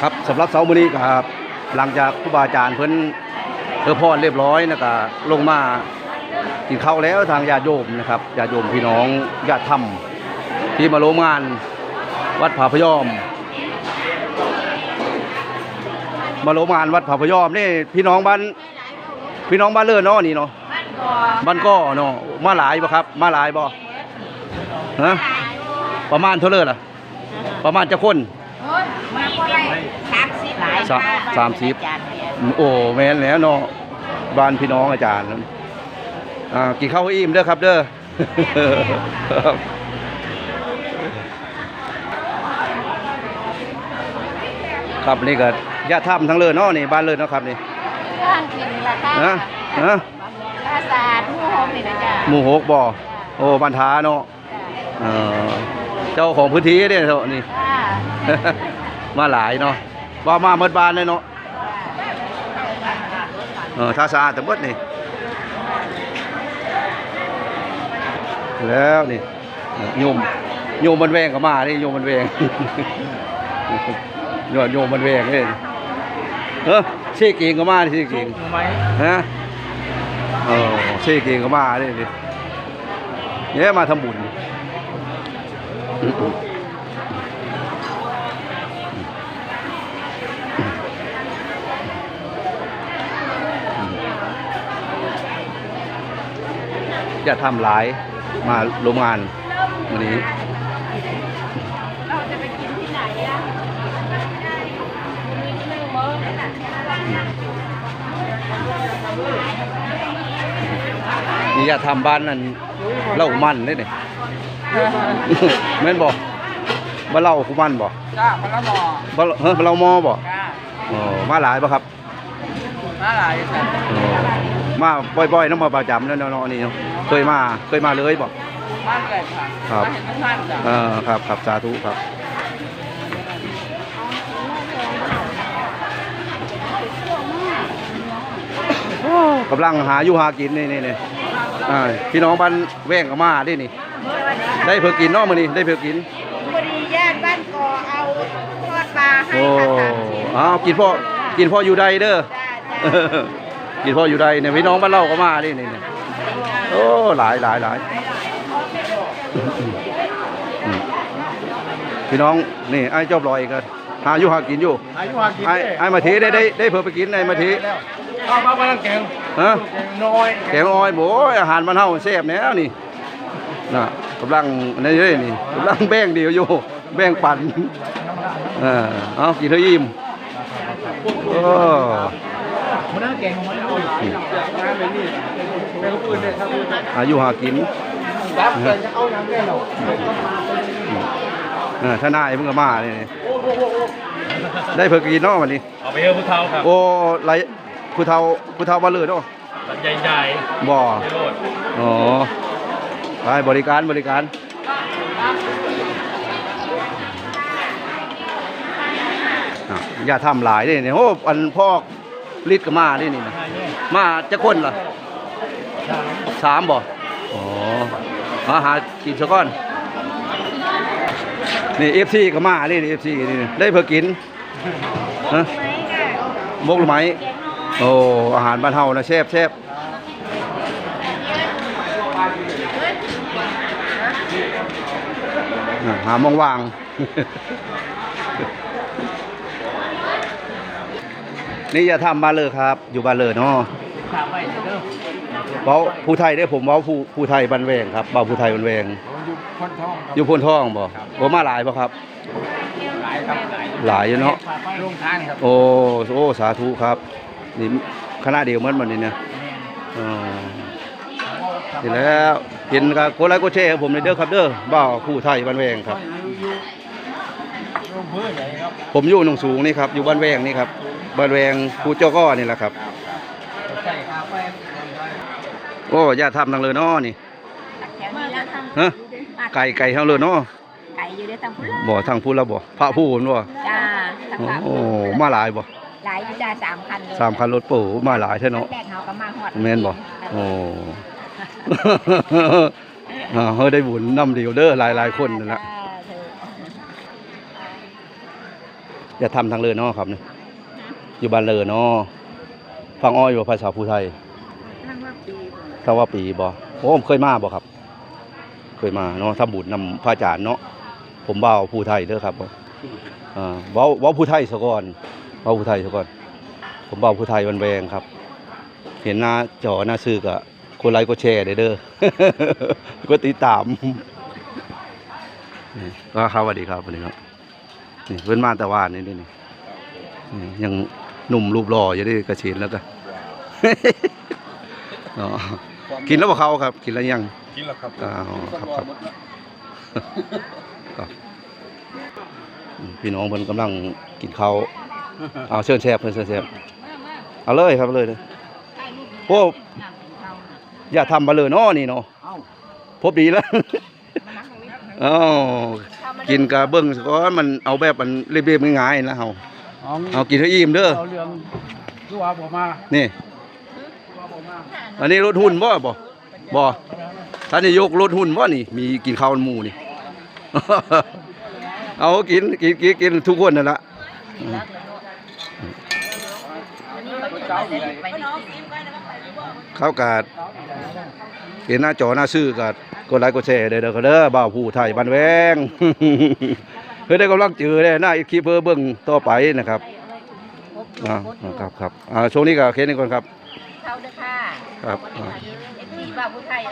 ครับสำหรับเสาร์มื้อนี้ครับหลังจากครูบาอาจารย์เพิ่นเออพรเรียบร้อยนะก็ลงมากินข้าวแล้วทางญาติโยมนะครับญาติโยมพี่น้องญาติธรรมที่มาร่วมงานวัดผาพยอม มาร่วมงานวัดผาพยอมนี่พี่น้องบ้านพี่น้องบ้านเลิศเนาะนี่เนาะบ้านก้อเนาะมาหลายบ่ครับ มาหลายบ่ฮะประมาณเท่าเลิศล่ะประมาณจะคน สามสิบหลายสามสามสิบจานเดียวโอ้แม่นแล้วเนาะบ้านพี่น้องอาจารย์อ่ากินข้าวให้อิ่มเด้อครับ เด้อ ครับครับนี่ก็ญาติธรรมทั้งเลยเนาะนี่บ้านเลยเนาะครับนี่ร้านกินราคาฮะฮะภาษาทผู้โฮมนี่นะจ๊ะหมู่หกบ่โอ้บ้านท้าเนาะเออเจ้าของพื้นที่เนี่ยเนาะนี่ จ้า มาหลายเนาะว่ามาเมดบานเลยเนาะเออท่าสะอาดแต่เมดนี่แล้วนี่โยมโยมมันแวงก็มานี่โยมมันแวงโยมโยมมันแวงเลยเออเช่เก่งก็มาดิเช่เก่งฮะเออเช่เก่งก็มาดิดิเนี่ยมาทำบุญ จะทำหลายมาโรงงานวันนี้เราจะไปกินที่ไหนอะมีหนึ่งมื้อนั่นน่ะนี่จะทำบ้านนั่นเล่ามันได้เนี่ยแม่นบอกบ้านเล่าคุมันบอกจ้ามันละหมอบ้านเฮ้ยบ้านเรามอบอกจ้าอ๋อมาหลายปะครับ มาหลายจ้ะอ๋อ มาบ่อยๆน้ำมาประจำแล้วเนาะนี่เนาะเคยมาเคยมาเลยบอกบ้านเลยค่ะครับมาเห็นทุกท่านจ้ะเออครับครับสาธุครับโอ้กำลังหาอยู่หากินนี่นี่นี่อ่าพี่น้องบ้านแว่งก็มาดินี่ ได้เพื่อกินเนาะมื้อนี้ได้เพื่อกินพอดีญาติบ้านกอเอาทอดปลาให้โอ้ค่ะสามชิ้นอ้าวกินพ่อกินพ่ออยู่ใดเด้อจ้าจ้า กินพ่ออยู่ใดเนี่ยพี่น้องบ้านเราก็มาดินี่นี่โอ้หลายหลายหลายอืมพี่น้องนี่ไอ้จอบลอยก็หาอยู่หากินอยู่อายุหากินไอ้ไอ้มาทีได้ได้ได้เพิ่มไปกินไอ้มาทีเอามาบ้านแกงฮะแกงน้อยแกงอ้อยโอ้ยอาหารมันเฮาแซ่บแนวนี่น่ะกำลังนี่เด้นี่กำลังแบ่งเดียวอยู่แบ่งปันเออเอากินเท่ายิ้มโอ้ มันน่าแกงน้อยเอางานเลยนี่แกงปืนเนี่ยครับอายุหากินรับเลยจะเอาอย่างแน่หรอเออถ้านายเพิ่งก็มาเลยนี่ได้เพิ่งกินเนาะวันนี้ เอาไปเยอะผู้เฒ่าครับโอ้ไรผู้เฒ่าผู้เฒ่าบ่เลยเนาะใหญ่บ่ๆไม่โลดอ๋อไปบริการบริการอะอย่าทำหลายเด้นี่โอ้อันพ่อ ลิดก็มาด้นี่นะมาจะคนเหรอสามบ่อ๋อมาหากินซะก่อน นี่เอฟซีก็มาด้นี่เอฟซีนี่ได้เพื่อกินฮะมกหรือไหมโอ้อาหารบ้านเฮานะแซ่บแซ่บหามองวาง นี่อย่าทำบานเลยครับ อยู่บานเลยเนาะถามไปเด้อเว้าผู้ไทยได้ผมเว้าผู้ผู้ไทยบันแวงครับเว้าผู้ไทยบันแวงอยู่คนท้องครับอยู่พนท่องบ่บ่มาหลายบ่ครับหลายครับหลายหลายอยู่เนาะลงทานครับโอ้โอ้สาธุครับนี่คณะเดียวเหมือนมันนี่เนี่ยอ๋อนี่แล้วเห็นกับโคไลค์โคเช่ครับผมในเด้อครับเด้อบ่าวผู้ไทยบันแวงครับอยู่ลงพื้นใหญ่ครับ ผมอยู่หนองสูงนี่ครับ อยู่บ้านแวงนี่ครับ บ้านแวงภูเจ้าก้อนี่แหละครับใช่ครับไปโอ้อย่าทำทางเลยเนาะนี่แถวนี้แล้วทฮะไก่ไก่ทางเลยเนาะำไก่อยู่ในทางพุทธบ่ทางพูดแล้วบ่พระพูดบ่จ้าทางโอ้พระโอ้มาหลายบ่หลายอยู่จ้าสามคันเลยสามคันรถปู่มาหลายแท้เนาะแรกเขาก็มาฮอดแม่นบ่โอ้อ่าเฮาได้บุญนำเดียวเด้อหลายหลายๆคนนั่นแหละจ้าเธออย่าทำทางเลยเนาะครับเนี่ย อยู่บ้านเลยเนาะฟังอ้อยอยู่ภาษาภูไทยทางว่าปีถ้าว่าปีบ่โอ้ผมเคยมาบ่ครับ เคยมาเนาะทำบุญนำพระอาจารย์เนาะผมเบาภูไทยเด้อครับอ่าเว้าเว้าภูไทยซะก่อนเว้าภูไทยซะก่อน ผมเบาภูไทยวันแวงครับ เห็นหน้าจอหน้าซื้อก็คนไลค์ก็แชร์ได้เด้อก็ติดตามนี่ก็ครับสวัสดีครับสวัสดีครับนี่เพิ่นมาแต่ว่านี่นี่นี่นี่ยัง หนุ่มรูปหล่ออยู่ได้กระเชนแล้วก็อ๋อกินแล้วบ่เขาครับ กินแล้วยังกินแล้วครับอ๋อครับครับอืมพี่น้องเพิ่นกำลังกินข้าวเอาเชิญแซ่บเพิ่นเชิญแซ่บเอาเลยครับเอาเลยเลยถ่ายรูปโอ้อยากกินข้าวน่ะอย่าทำมาเลยเนาะนี่เนาะเอ้าพบดีแล้วมานั่งตรงนี้อ้าวกินกะเบิ่งซะก่อนมันเอาแบบมันเรียบๆง่ายๆนะเฮา เอาเอากินให้อิ่มเด้อเอาเรื่องที่ว่าผมมานี่ว่าผมมาอันนี้รถหุ่นบ่บ่บ่ท่านนายกรถหุ่นบ่นี่ มีกินข้าวมันหมู่นี่ เอากินกินกินกินทุกคนนั่นละเจ้าอยู่ไหนไปน้องกินไปแล้วก็ไปรู้บ่เข้ากาดเห็นหน้าจอหน้าซื่อกาดกดไลค์กดแชร์เด้อเด้อเด้อบ่าวผู้ไทยบ้านแวง เพื่อได้กำลังจือได้หน้าอีกคลิปเพื่อเบิ่งต่อไปนะครับอ่าครับครับอ่าช่วงนี้ก็เคสนี้ก่อนครับ เข้าเด้อค่ะครับอ่าเอ็นทีว่าผู้ไทย